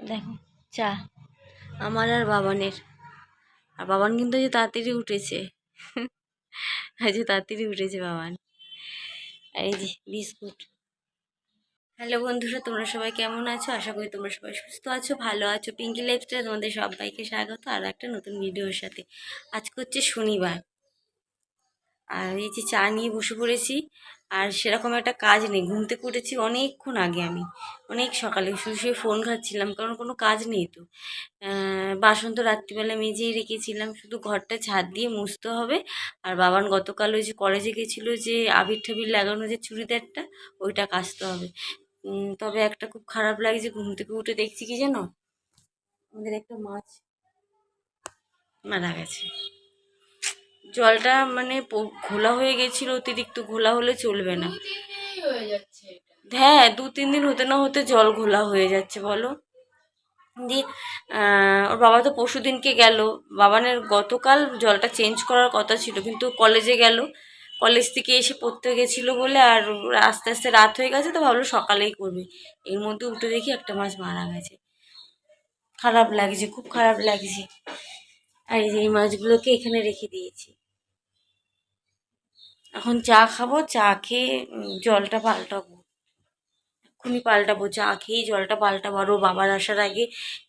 দেখো, চা। আমার আর বাবানের। আর বাবান কিন্তু যে তাড়াতাড়ি উঠেছে। আজ তাড়াতাড়ি উঠেছে বাবান। এই যে বিস্কুট। হ্যালো বন্ধুরা, তোমরা সবাই কেমন আছো? আশা করি তোমরা সবাই সুস্থ আছো, ভালো আছো। পিঙ্কি লাইফস্টাইল তোমাদের সবাইকে স্বাগত। আর একটা নতুন ভিডিওর সাথে। আজকে হচ্ছে শনিবার। আর এই যে চা নিয়ে বসে পড়েছি, আর সেরকম একটা কাজ নেই। ঘুম থেকে উঠেছি অনেকক্ষণ আগে আমি। অনেক সকালে শুয়ে শুয়ে ফোন খাচ্ছিলাম কারণ কোনো কাজ নেই তো। বাসন তো রাত্রিবেলা মেজেই রেখেছিলাম, শুধু ঘরটা ছাদ দিয়ে মুছতে হবে। আর বাবান গতকাল ওই যে কলেজে গেছিল যে আবির ঠাবির লাগানো যে চুড়িদারটা, ওইটা কাচতে হবে। তবে একটা খুব খারাপ লাগছে, ঘুম থেকে উঠে দেখছি কি জানো আমাদের একটা মাছ মারা গেছে। জলটা মানে ঘোলা হয়ে গেছিল, অতিরিক্ত ঘোলা হলে চলবে না। হ্যাঁ দু তিন দিন হতে না হতে জল ঘোলা হয়ে যাচ্ছে, বলো। দিয়ে ওর বাবা তো পরশু দিনকে গেল। বাবানের গতকাল জলটা চেঞ্জ করার কথা ছিল, কিন্তু কলেজে গেল। কলেজ থেকে এসে পড়তে গেছিল বলে, আর আস্তে আস্তে রাত হয়ে গেছে, তো ভাবলো সকালেই করবে। এর মধ্যে উঠে দেখি একটা মাছ মারা গেছে। খারাপ লাগছে, খুব খারাপ লাগছে। আর এই যে এই মাছগুলোকে এখানে রেখে দিয়েছি। এখন চা খাব, চা খেয়ে জলটা পাল্টাবো। এক্ষুনি পাল্টাবো, চা খেয়েই জলটা পাল্টাবো। আর ও বাবার আসার আগে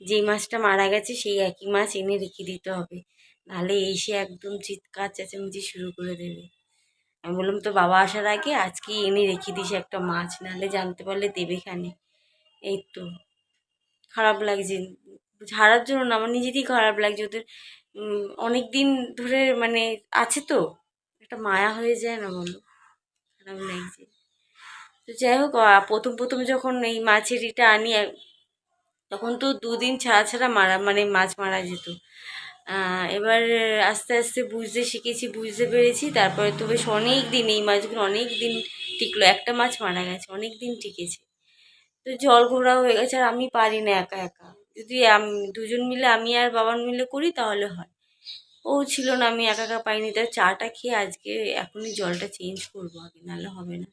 যেই মাছটা মারা গেছে, সেই একই মাছ এনে রেখে দিতে হবে। নাহলে এসে একদম চিৎকার চেঁচামেচি শুরু করে দেবে। আমি বললাম তো বাবা আসার আগে আজকে এনে রেখে দিস একটা মাছ, নাহলে জানতে পারলে দেবে খানে। এই তো, খারাপ লাগছে। ঝাড়ার জন্য না, আমার নিজেরই খারাপ লাগছে। ওদের অনেক দিন ধরে মানে আছে তো, একটা মায়া হয়ে যায় না বলো? খারাপ লাগছে। তো যাই হোক প্রথম প্রথম যখন এই মাছের ইটা আনি তখন তো দুদিন ছাড়া ছাড়া মারা মানে মাছ মারা যেত। এবার আস্তে আস্তে বুঝতে শিখেছি, বুঝতে পেরেছি। তারপরে তো বেশ অনেক দিন এই মাছগুলো অনেক দিন টিকলো। একটা মাছ মারা গেছে অনেক দিন টিকেছে। তো জল ঘোরা হয়ে গেছে, আর আমি পারি না একা একা। যদি দুজন মিলে, আমি আর বাবান মিলে করি, তাহলে হয়। ও ছিল না, আমি একা একা পাইনি, তাই চাটা খেয়ে আজকে এখনই জলটা চেঞ্জ করব আগে, নাহলে হবে না।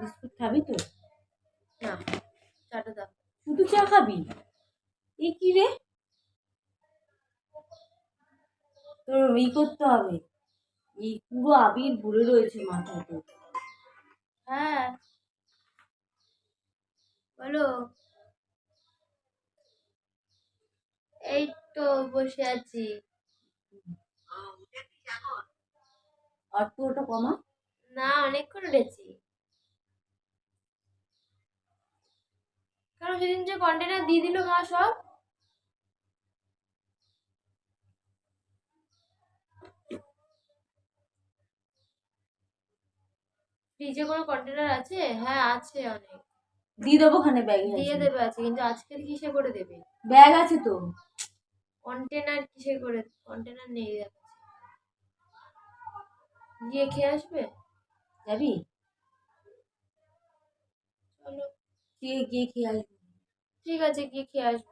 বিস্কুট খাবি তো? না, চাটা দাও। শুধু চা খাবি? এ কি রে? তোর ই করতে হবে। এই পুরো আবির ভরে রয়েছে মাথাতে হ্যাঁ। বলো? এই তো বসে আছি। আর ওটা কমা। না অনেকক্ষণ উঠেছি। কারণ সেদিন যে কন্টেনার দিয়ে দিল মা সব। ফ্রিজে কোনো কন্টেনার আছে? হ্যাঁ আছে অনেক। দিয়ে দেবো ওখানে ব্যাগে দিয়ে দেবে আছে কিন্তু আজকের কিসে করে দেবে? ব্যাগ আছে তো। কন্টেনার কিসে করে কন্টেনার নেই গিয়ে খেয়ে আসবে? যাবি? চলো। গিয়ে গিয়ে খেয়ে আসবি। ঠিক আছে গিয়ে খেয়ে আসব।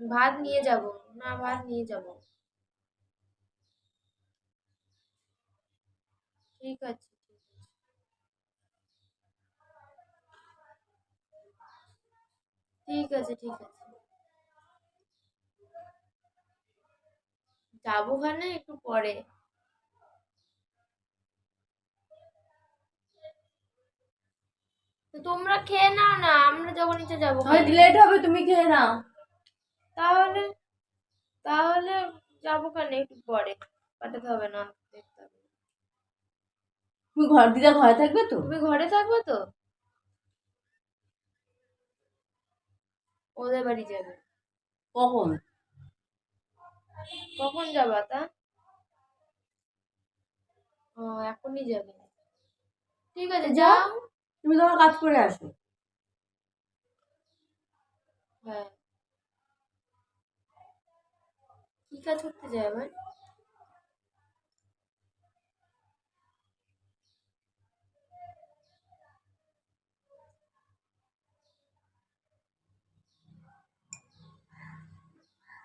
ভাত নিয়ে যাব না ভাত নিয়ে যাব। ঠিক আছে। ঠিক আছে ঠিক আছে। যাব খানে একটু পরে। তোমরা খেয়ে নাও না আমরা যখন ইচ্ছে যাব। লেট হবে তুমি খেয়ে নাও। তাহলে তাহলে যাব কেন একটু পরে। পাঠাতে হবে না দেখতে হবে। না। তুমি ঘর দিদা ঘরে থাকবে তো? তুমি ঘরে থাকবে তো? ওদের বাড়ি যাবে। কখন? কখন যাবা তা? ও এখনই যাবে। ঠিক আছে যাও। তুমি তোমার কাজ করে আসো। হ্যাঁ। কি কাজ করতে যাবে?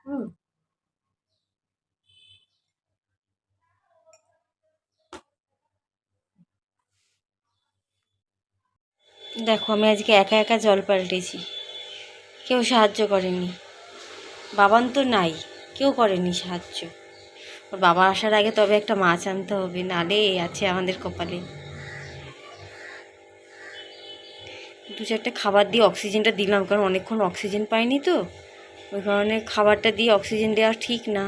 হুম। দেখো, আমি আজকে একা একা জল পাল্টেছি। কেউ সাহায্য করেনি। বাবান তো নাই, কেউ করেনি সাহায্য। ওর বাবা আসার আগে তবে একটা মাছ আনতে হবে, নালে আছে আমাদের কপালে। দু চারটে খাবার দিয়ে অক্সিজেনটা দিলাম, কারণ অনেকক্ষণ অক্সিজেন পাইনি তো। ওই কারণে খাবারটা দিয়ে অক্সিজেন দেওয়া ঠিক না।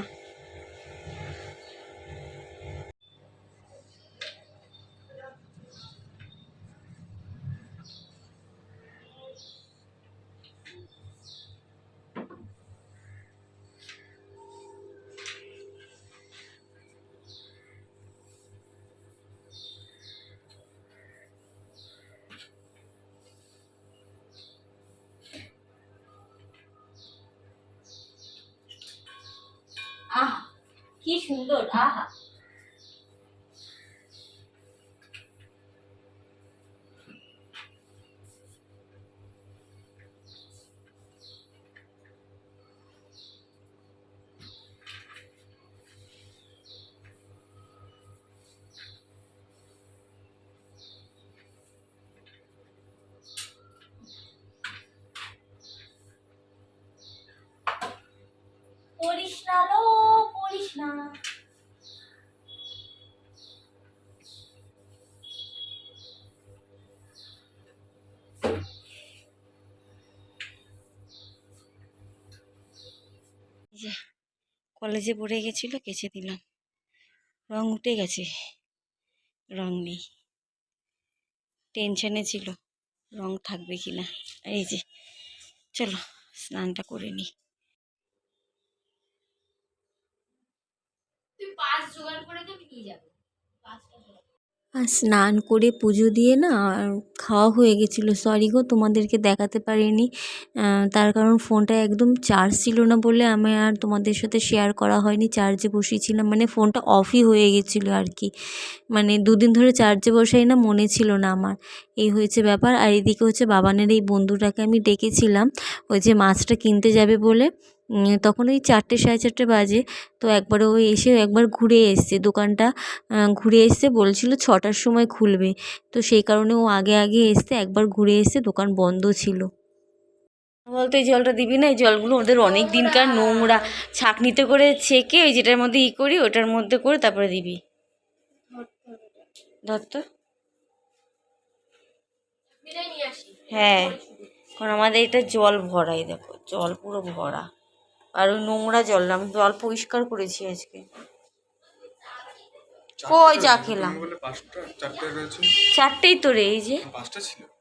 কি সুন্দর আহা। যে, কলেজে পড়ে গেছিল, কেচে দিলাম। রং উঠে গেছে। রং নেই। টেনশনে ছিল, রং থাকবে কি না এই যে, চলো, স্নানটা করে নিই। আর স্নান করে পুজো দিয়ে না খাওয়া হয়ে গেছিল। সরি গো, তোমাদেরকে দেখাতে পারিনি। তার কারণ ফোনটা একদম চার্জ ছিল না বলে আমি আর তোমাদের সাথে শেয়ার করা হয়নি। চার্জে বসিয়েছিলাম মানে ফোনটা অফই হয়ে গেছিল আর কি। মানে দুদিন ধরে চার্জে বসাই না, মনে ছিল না আমার। এই হয়েছে ব্যাপার। আর এদিকে হচ্ছে বাবানের এই বন্ধুটাকে আমি ডেকেছিলাম। ওই যে মাছটা কিনতে যাবে বলে। তখন ওই চারটে সাড়ে চারটে বাজে। তো একবার ও এসে একবার ঘুরে এসছে। দোকানটা ঘুরে এসছে বলছিল ছটার সময় খুলবে। তো সেই কারণে ও আগে আগে এসছে, একবার ঘুরে এসছে, দোকান বন্ধ ছিল। বলতো, এই জলটা দিবি না? এই জলগুলো ওদের অনেক দিনকার নোংরা। ছাঁকনিতে করে ছেঁকে ওই যেটার মধ্যে ই করি, ওটার মধ্যে করে তারপরে দিবি। ধর তো। বিদায় নিয়ে আসি হ্যাঁ কারণ আমাদের এটা জল ভরাই, দেখো। জল পুরো ভরা। আর ওই নোংরা জল না আমি জল পরিষ্কার করেছি আজকে। কই চা খেলাম? বলে পাঁচটা চারটে রয়েছে? চারটেই তো রে এই যে।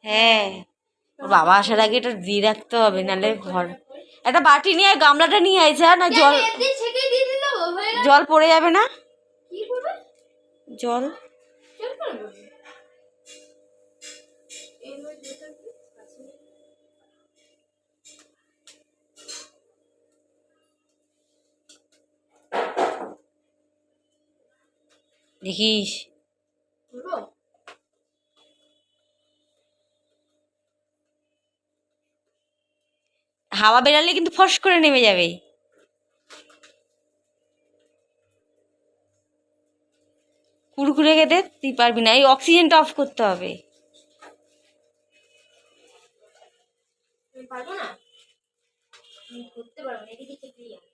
হ্যাঁ ওর বাবা আসার আগে এটা দিয়ে রাখতে হবে নাহলে ঘর একটা বাটি নিয়ে আয়, গামলাটা নিয়ে আয় যা না জল হয়ে জল পড়ে যাবে না? জল দেখিস। হাওয়া বেরালে কিন্তু ফস করে নেমে যাবে। কুরকুরে খেতে তুই পারবি না এই অক্সিজেনটা অফ করতে হবে। পারব না? করতে পারব না এদিকে চেপে যাবে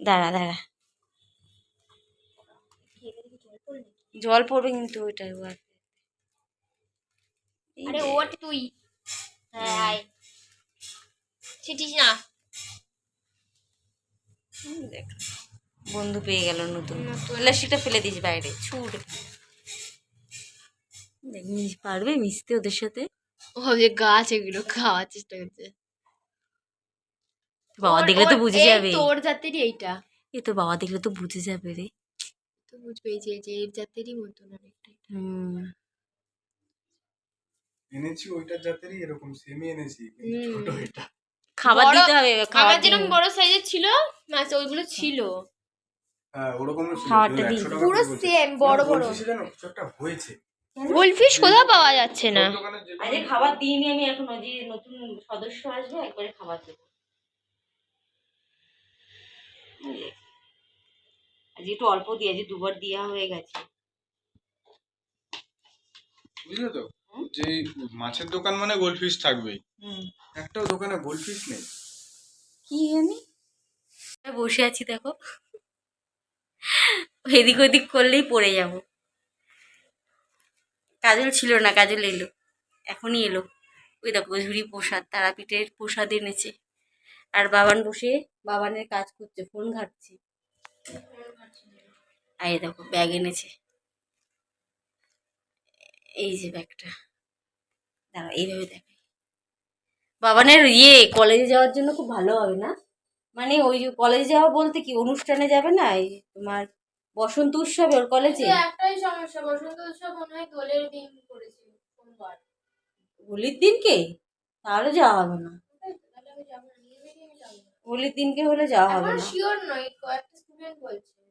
দাঁড়া দাঁড়া এদিকে জল পড়বে কিন্তু ওইটাই ও আরে ওট তুই। হ্যাঁ ছিটিস না। দেখ বন্ধু পেয়ে গেল নতুন। লস্যিটা ফেলে দিস বাইরে ছুট। পারবে মিশতে ওদের সাথে? ও যে গাছ এগুলো খাওয়ার চেষ্টা করছে। বাবা দেখলে তো বুঝে যাবে। তোর জাতেরই এইটা। এ তো বাবা দেখলে তো বুঝে যাবে রে। তো বুঝবে যে যে এর জাতেরই মতন অনেকটাই এনেছি ওইটার জাতেরই এরকম সেমই এনেছি ছোট এটা। খাবার দিতে হবে খাবার যেরকম বড় সাইজের ছিল মাছ ওইগুলো ছিল। হ্যাঁ খাবারটা দিই। পুরো সেম বড় বড়। গোলফিশে জানো কিছু একটা হয়েছে। গোলফিশ কোথাও পাওয়া যাচ্ছে না। আরে খাবার দিইনি আমি এখনও যে নতুন সদস্য আসবে একবারে খাবার দেবো? আজ একটু অল্প দিয়ে আজ দুবার দেওয়া হয়ে গেছে। বুঝলে তো? যে মাছের দোকান মানে গোল্ডফিশ থাকবেই। হুম। একটাও দোকানে গোল্ডফিশ নেই। কি জানি? বসে আছি দেখো। এদিক ওদিক করলেই পড়ে যাব। কাজল ছিল না কাজল এলো। এখনই এলো। ওই দেখো ঝুড়ি প্রসাদ তারাপীঠের প্রসাদ এনেছে। আর বাবান বসে বাবানের কাজ করছে ফোন ঘাটছে। আর এই দেখো ব্যাগ এনেছে। এই যে ব্যাগটা দাঁড়া এইভাবে দেখাই। বাবানের ইয়ে কলেজে যাওয়ার জন্য খুব ভালো হবে না? মানে ওই যে কলেজে যাওয়া বলতে কি অনুষ্ঠানে যাবে না? এই তোমার বসন্ত উৎসবে ওর কলেজে একটাই সমস্যা বসন্ত উৎসব মনে হয় দোলের দিন করেছিল সোমবার। হোলির দিনকে? তাহলে যাওয়া হবে না। হোলির দিনকে হলে যাওয়া হবে না। শিওর নয় কয়েকটা স্টুডেন্ট বলছে।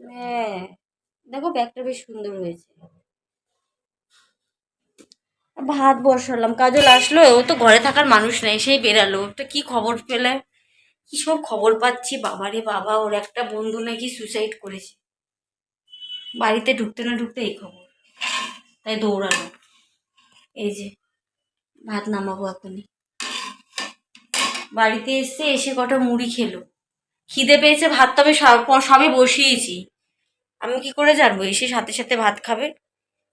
হ্যাঁ। দেখো ব্যাগটা বেশ সুন্দর হয়েছে। ভাত বসালাম, কাজল আসলো, ও তো ঘরে থাকার মানুষ নেই, সেই বেরালো। ওটা কি খবর পেলে? কি সব খবর পাচ্ছি? বাবারে বাবা, ওর একটা বন্ধু নাকি সুসাইড করেছে। বাড়িতে ঢুকতে না ঢুকতে এই খবর। তাই দৌড়ালো। এই যে, ভাত নামাবো এখনই। বাড়িতে এসে এসে কটা মুড়ি খেলো। খিদে পেয়েছে ভাত, তবে সব- বসিয়েছি। আমি কি করে জানব? এসে সাথে সাথে ভাত খাবে।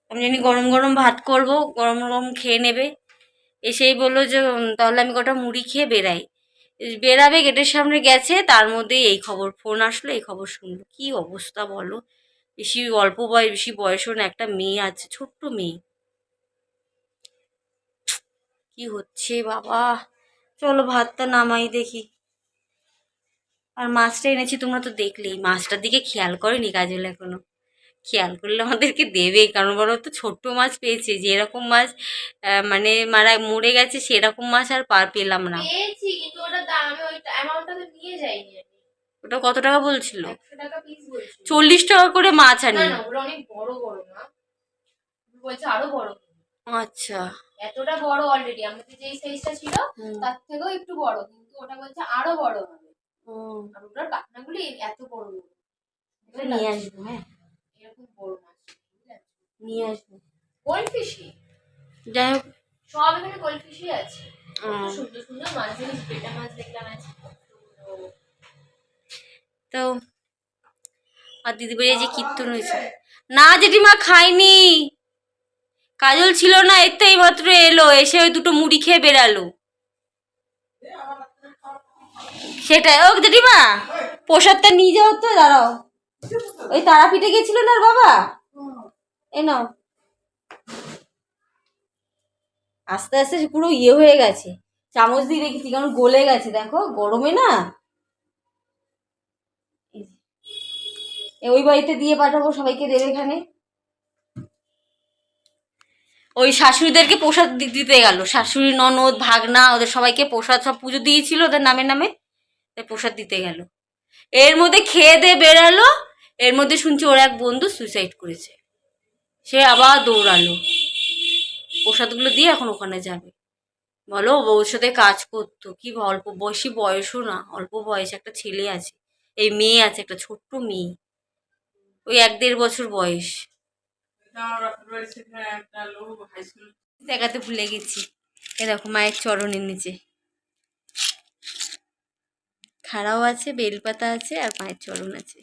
আমি জানি গরম গরম ভাত করব, গরম গরম খেয়ে নেবে। এসেই বলল যে তাহলে আমি কটা মুড়ি খেয়ে বেরাই বেরাবে গেটের সামনে গেছে, তার মধ্যেই এই খবর, ফোন আসলো, এই খবর শুনলো। কি অবস্থা বলো? বেশি অল্প বয়স বেশি বয়সও না একটা মেয়ে আছে, ছোট্ট মেয়ে। কি হচ্ছে বাবা? চলো ভাতটা নামাই দেখি। আর মাছটা এনেছি তোমরা তো দেখলেই। মাছটার দিকে খেয়াল করেনি কাজল এখনও। খেয়াল করলে আমাদেরকে দেবে কারণ বলো তো ছোট্ট মাছ পেয়েছে যে এরকম মাছ মানে মারা মরে গেছে সেরকম মাছ আর পার পেলাম না। ওটা কত টাকা বলছিল? চল্লিশ টাকা করে মাছ আনি। আচ্ছা। এতটা বড় অলরেডি আমাদের যেই সাইজটা ছিল তার থেকেও একটু বড় কিন্তু ওটা বলছে আরও বড় হবে। আর ওটার পাখনাগুলি এত বড় বড়। নিয়ে আসব হ্যাঁ। এরকম বড় মাছ নিয়ে আসব। যাই হোক। সব এখানে আছে। সুন্দর সুন্দর মাছ দেখেছি পেটা মাছ দেখলাম আছে তো আর দিদি বাড়ি যে কীর্তন হয়েছে। না জেঠিমা খাইনি কাজল ছিল না এর তো এইমাত্র এলো এসে ওই দুটো মুড়ি খেয়ে বেরালো সেটাই। ও জেঠিমা প্রসাদটা নিয়ে যাও তো, দাঁড়াও। ওই তারাপীঠে গেছিল না বাবা? এ নাও। আস্তে আস্তে পুরো ইয়ে হয়ে গেছে। চামচ দিয়ে রেখেছি কারণ গলে গেছে, দেখো, গরমে না? ওই বাড়িতে দিয়ে পাঠাবো, সবাইকে দেবে এখানে। ওই শাশুড়িদেরকে প্রসাদ দিতে গেল। শাশুড়ি, ননদ, ভাগনা, ওদের সবাইকে প্রসাদ, সব পুজো দিয়েছিল ওদের নামে নামে। তাই প্রসাদ দিতে গেল। এর মধ্যে খেয়ে দিয়ে বেরালো, এর মধ্যে শুনছি ওর এক বন্ধু সুইসাইড করেছে। সে আবার দৌড়ালো। প্রসাদগুলো দিয়ে এখন ওখানে যাবে। বলো সাথে কাজ করতো। কি অল্প বয়সী, বয়সও না, অল্প বয়সে একটা ছেলে আছে। এই মেয়ে আছে, একটা ছোট্ট মেয়ে। ওই এক দেড় বছর বয়স। দেখাতে ভুলে গেছি। এ দেখো, মায়ের চরণের নিচে। খাড়াও আছে, বেলপাতা আছে আর পায়ের চরণ আছে।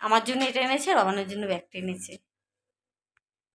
আমার জন্য এটা এনেছে আর আমার জন্য ব্যাগটা এনেছে।